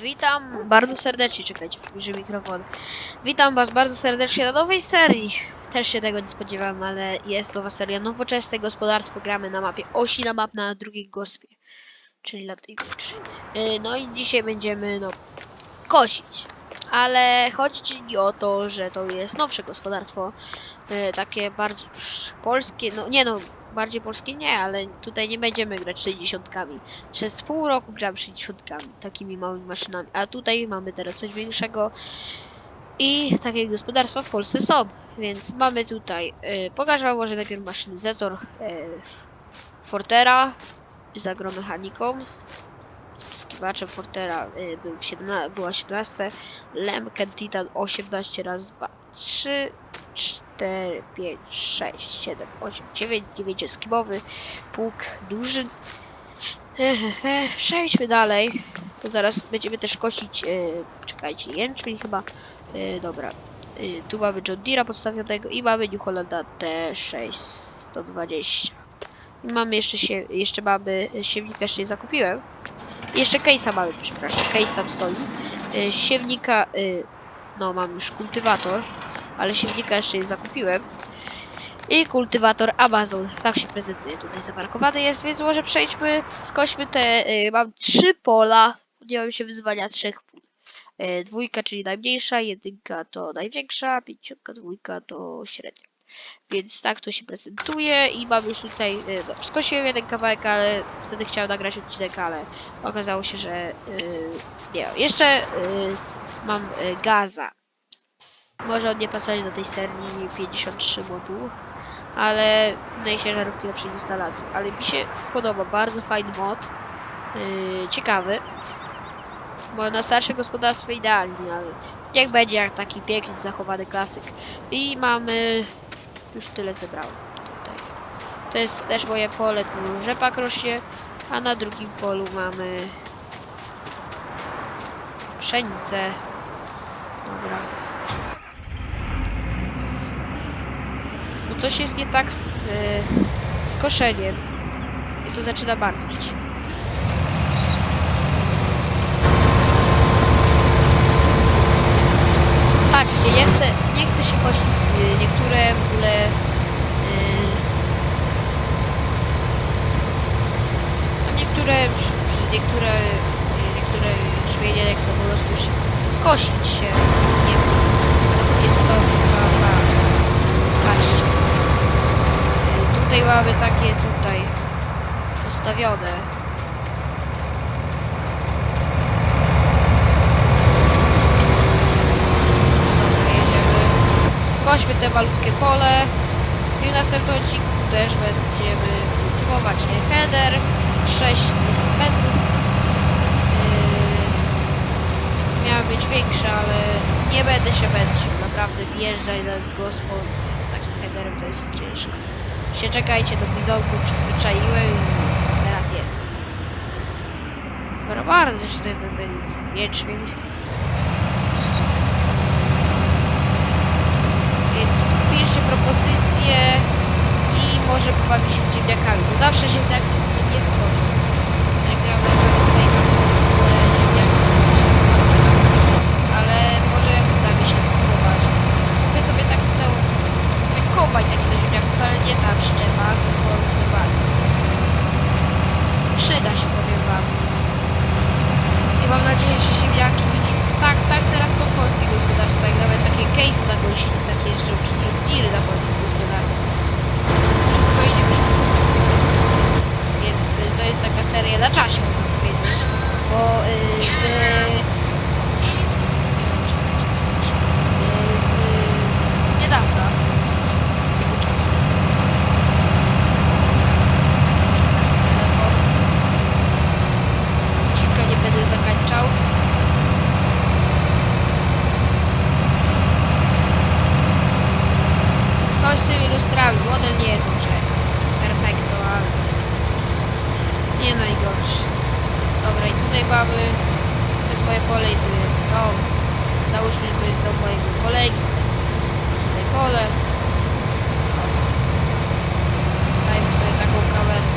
Witam bardzo serdecznie, czekajcie, przybliżę mikrofon. Witam was bardzo serdecznie na nowej serii. Też się tego nie spodziewałem, ale jest nowa seria Nowoczesne Gospodarstwo. Gramy na mapie osi na map na drugiej gospie, czyli na tej większej. Yy, No i dzisiaj będziemy, no, kosić. Ale chodzi nie o to, że to jest nowsze gospodarstwo, yy, takie bardziej polskie, no nie no, bardziej polskie nie, ale tutaj nie będziemy grać 60 przez pół roku gram 60 takimi małymi maszynami, a tutaj mamy teraz coś większego i takie gospodarstwa w Polsce są, więc mamy tutaj, y, pokażę może najpierw maszynizator y, Fortera z agromechaniką, skiwaczem Fortera y, był w 17, była 17, Lemken Titan 18 raz 2, 3, 4, 5, 6, 7, 8, 9, 9 skibowy, pług duży, Przejdźmy dalej. To zaraz będziemy też kosić. E, czekajcie, jęczmień chyba. E, dobra. E, tu mamy John Deere'a podstawionego i mamy New Hollanda T620. I mamy jeszcze się, jeszcze mamy siewnika jeszcze nie zakupiłem. Jeszcze case'a mamy, przepraszam, case tam stoi. E, siewnika, e, no mam już kultywator, ale siewnika jeszcze nie zakupiłem. I kultywator Amazon. Tak się prezentuje tutaj zamarkowany jest, więc może przejdźmy, skośmy te, y, mam trzy pola, podjąłem się wyzwania trzech pól. Y, dwójka, czyli najmniejsza, jedynka to największa, pięćdziesiątka, dwójka to średnia. Więc tak to się prezentuje i mam już tutaj, y, no, skosiłem jeden kawałek, ale wtedy chciałem nagrać odcinek, ale okazało się, że y, nie. Jeszcze y, mam y, gaza. Może on nie pasować do tej serii 53 moduł ale innej ciężarówki lepszej nie znalazłem. Ale mi się podoba, bardzo fajny mod. Yy, ciekawy. Bo na starsze gospodarstwo idealnie, ale niech będzie jak taki piękny, zachowany klasyk. I mamy... Już tyle zebrałem tutaj. To jest też moje pole, tu rzepak rośnie, a na drugim polu mamy pszenicę. Dobra. Coś jest nie tak z, z koszeniem. I to zaczyna martwić. Patrzcie, nie chcę, nie chcę się kosić. e, Niektóre w ogóle... e, No niektóre, niektóre, niektóre żmienie jak chcą po prostu się kosić się. Nie wiem. Jest to chyba... Patrzcie. Tutaj mamy takie tutaj postawione. Dobra. Skośmy te malutkie pole. I w następnym odcinku też będziemy kultywować header 6 metrów. Yy, miała być większa, ale nie będę się męczył. Naprawdę wjeżdżaj na gospo z takim headerem to jest ciężko. Się czekajcie do bizonku, przyzwyczaiłem i teraz jest. Dobra, bardzo się ten, ten, jęczmień. Więc piszcie propozycje i może pobawi się z ziemniakami, bo zawsze ziemniaki nie wchodzą. Jak gram na więcej, ale może uda mi się spróbować. Kupię sobie tak to wykopać taki do ziemniaków, szczepa, tylko już normalnie. Przyda się, powiem wam. I mam nadzieję, że ziemniaki... Tak, tak, teraz są polskie gospodarstwa, jak nawet takie case'y na gąsienicach jeżdżą, czy John na polskich gospodarstwach. Wszystko idzie w przód. Więc y, to jest taka seria na czasie, można powiedzieć. Bo y, z... Nie wiem, czekajcie, y, z niedawna. Z tego czasu. Telefon. Odcinka nie będę zakańczał. Coś z tymi lustrami. Model nie jest może perfekto, ale nie najgorszy. Dobra, i tutaj mamy to jest moje pole i tu jest dom. Załóżmy, że to jest dom mojego kolegi. Tutaj pole. Dajmy sobie taką kamerę.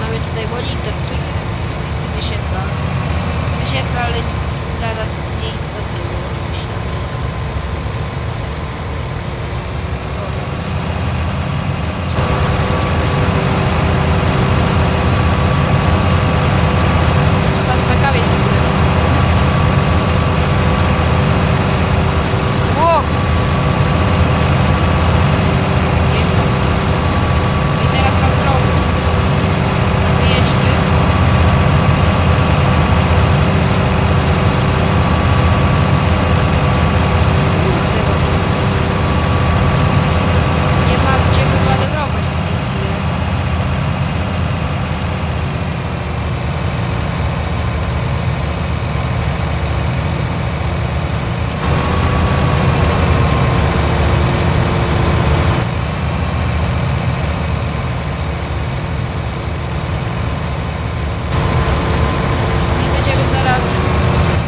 Mamy tutaj monitor, który nic nie wyświetla. księdza, ale nic dla nas nieistotnego. Myślałem. Dobra. Co tam za kamień w ogóle? Ło! Nie wiem. No I teraz mam problem. Wyjedźmy. Kurde no. Nie mam gdzie go zmanewrować w tej chwili. I będziemy zaraz...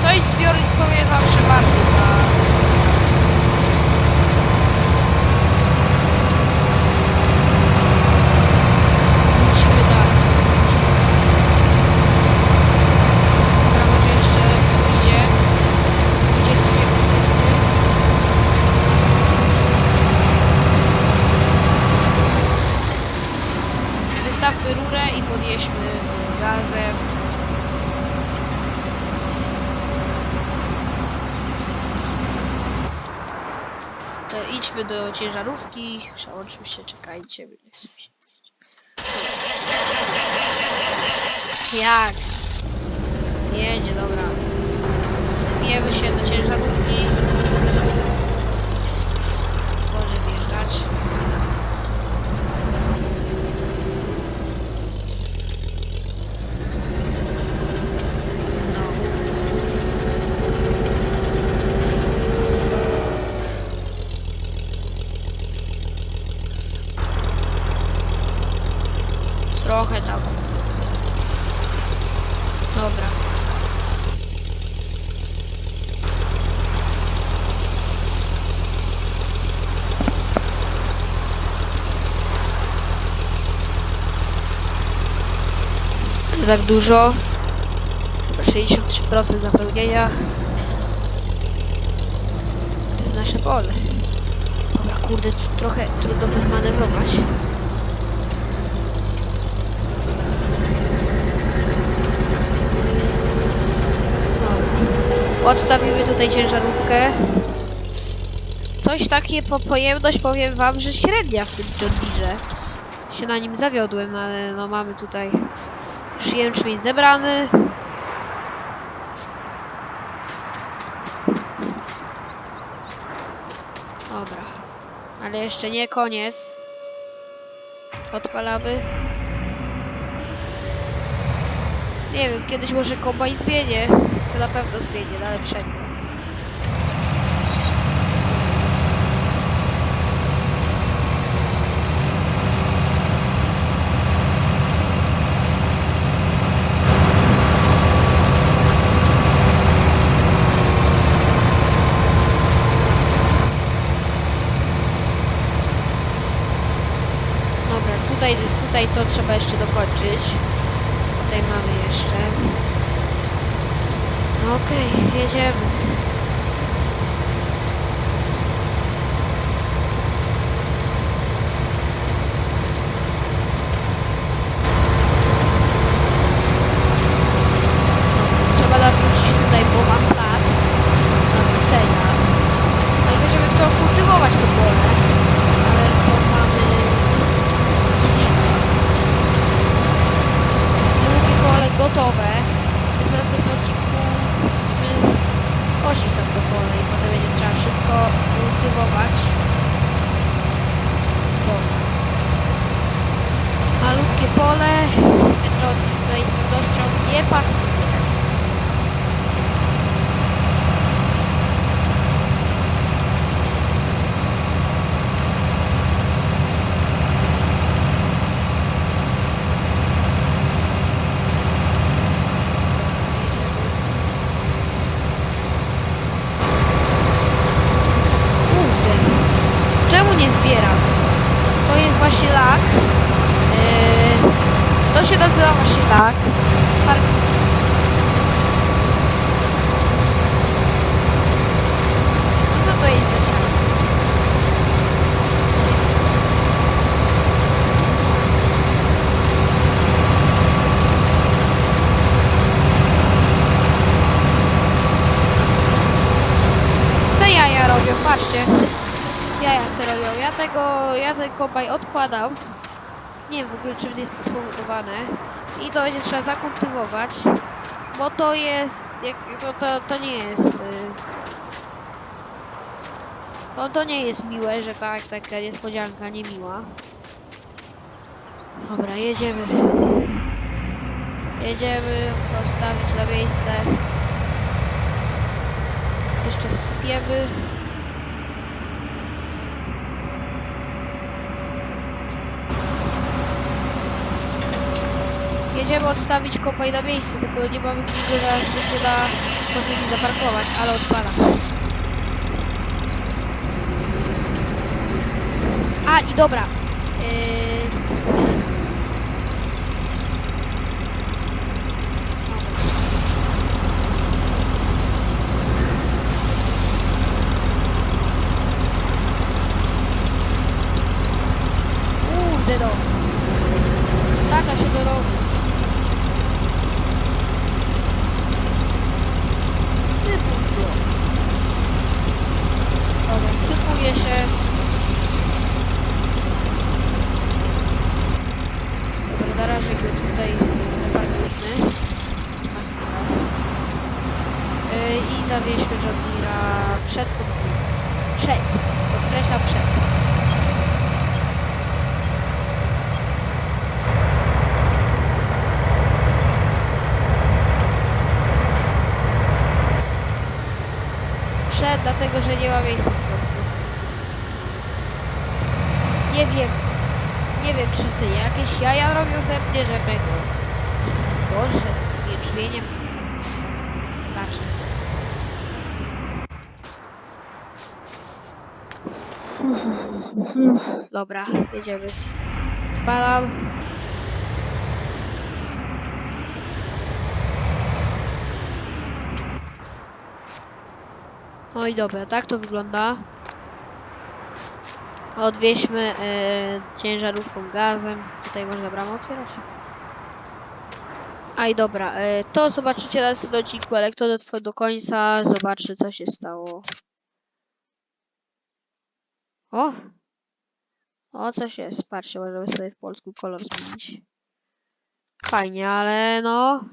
Coś zbiornik powiem wam, że bardzo ma... Musimy dalej. Dobra, może jeszcze idzie. Idzie, idzie, idzie. Wystawmy rurę i podjeźdźmy gazem. Do ciężarówki. Się, czekajcie. Jak? Jedzie, dobra. Zbiemy się do ciężarówki. Może wjeżdżać. No. Trochę tam. Dobra. Nie tak dużo. Chyba 63% zapełnienia. To jest nasze pole. Dobra, kurde, trochę trudno wymanewrować. Dobra. Odstawimy tutaj ciężarówkę. Coś takie po pojemność powiem wam, że średnia w tym John. Się na nim zawiodłem, ale no mamy tutaj już jęczmień zebrany. Dobra. Ale jeszcze nie koniec. Odpalamy. Nie wiem, kiedyś może kombajn zmienię. To na pewno zmienię na lepszego. Dobra, tutaj, to trzeba jeszcze dokończyć. Tutaj mamy jeszcze. No okej, jedziemy. Trzeba nawrócić tutaj, bo mam plac nawrócenia. No i będziemy to kultywować to pole. Ale to mamy... silnika. Drugie pole gotowe. Jest na następnym odcinku musimy kosić tam to pole i potem będzie trzeba wszystko kultywować. Dobra. Malutkie pole. Metrotnik tutaj z pewnością nie pasuje. Tak. No Co to jest? Te jaja robią, patrzcie. Jaja se robią. Ja tego, ja ten kopaj odkładam. Nie wiem w ogóle czym jest spowodowane. I to będzie trzeba zakultywować. Bo to jest, to, to, to nie jest... y, To, to nie jest miłe, że tak, taka niespodzianka niemiła. Dobra, jedziemy. Jedziemy postawić na miejsce. Jeszcze sypiemy. Jedziemy odstawić kopaj na miejsce, tylko nie mamy nigdy na, nigdy na sposób zaparkować, ale odpala. A i dobra. Yy... Kurde no. Taka się do rogu. Sypuj go. Dobra, sypuje się. Dobra, na razie go tutaj zaparkujmy. Na chwilę. Yy, I zawieźmy Jodira przed podwórkiem. Przed. Podkreślam przed. Przed, dlatego że nie ma miejsca w środku. Nie wiem. Nie wiem, czy sobie jakieś jaja robią ze mnie, że tego z zbożem, z jęczmieniem. Znaczy. Dobra, jedziemy. Odpalam. I dobra, tak to wygląda. Odwieźmy e, ciężarówką gazem. Tutaj można bramę otwierać. A dobra, e, to zobaczycie na następnym odcinku, ale kto dotrwa do końca, zobaczy co się stało. O! O, coś jest. Patrzcie, możemy sobie w polsku kolor zmienić. Fajnie, ale no...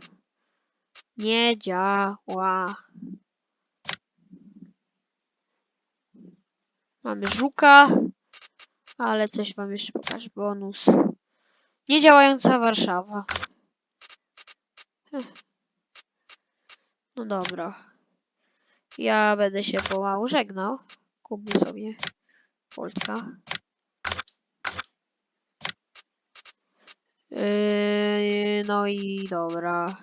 Nie działa. Mamy żuka. Ale coś wam jeszcze pokażę. Bonus. Niedziałająca Warszawa. No dobra. Ja będę się pomału żegnał. Kupię sobie Polska. Yy, no i dobra.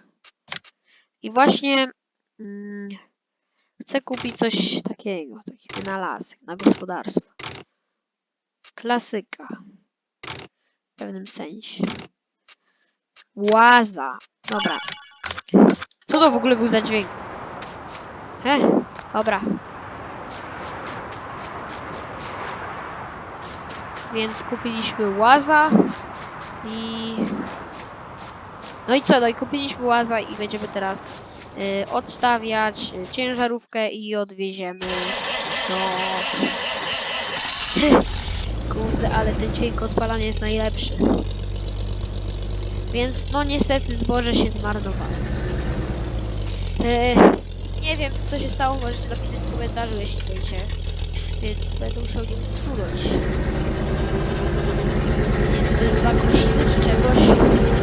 I właśnie mm, chcę kupić coś takiego, taki wynalazek na gospodarstwo. Klasyka. W pewnym sensie. Łaza. Dobra. Co to w ogóle był za dźwięk? He, dobra. Więc kupiliśmy łaza i... No i co, no i kupiliśmy łaza i będziemy teraz odstawiać y, ciężarówkę i odwieziemy do... Kurde, ale ten dźwięk odpalania jest najlepszy. Więc no niestety zboże się zmarnowało. E, nie wiem co się stało, możecie napisać w komentarzu jeśli wiecie. Więc będę musiał ją usunąć. Nie wiem to jest wakrusiny czy czegoś.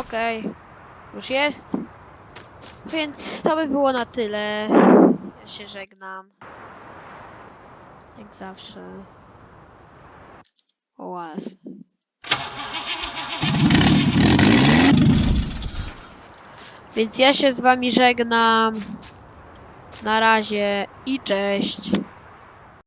Okej. Już jest. Więc to by było na tyle. Ja się żegnam. Jak zawsze. Ołaz. Więc ja się z wami żegnam. Na razie i cześć.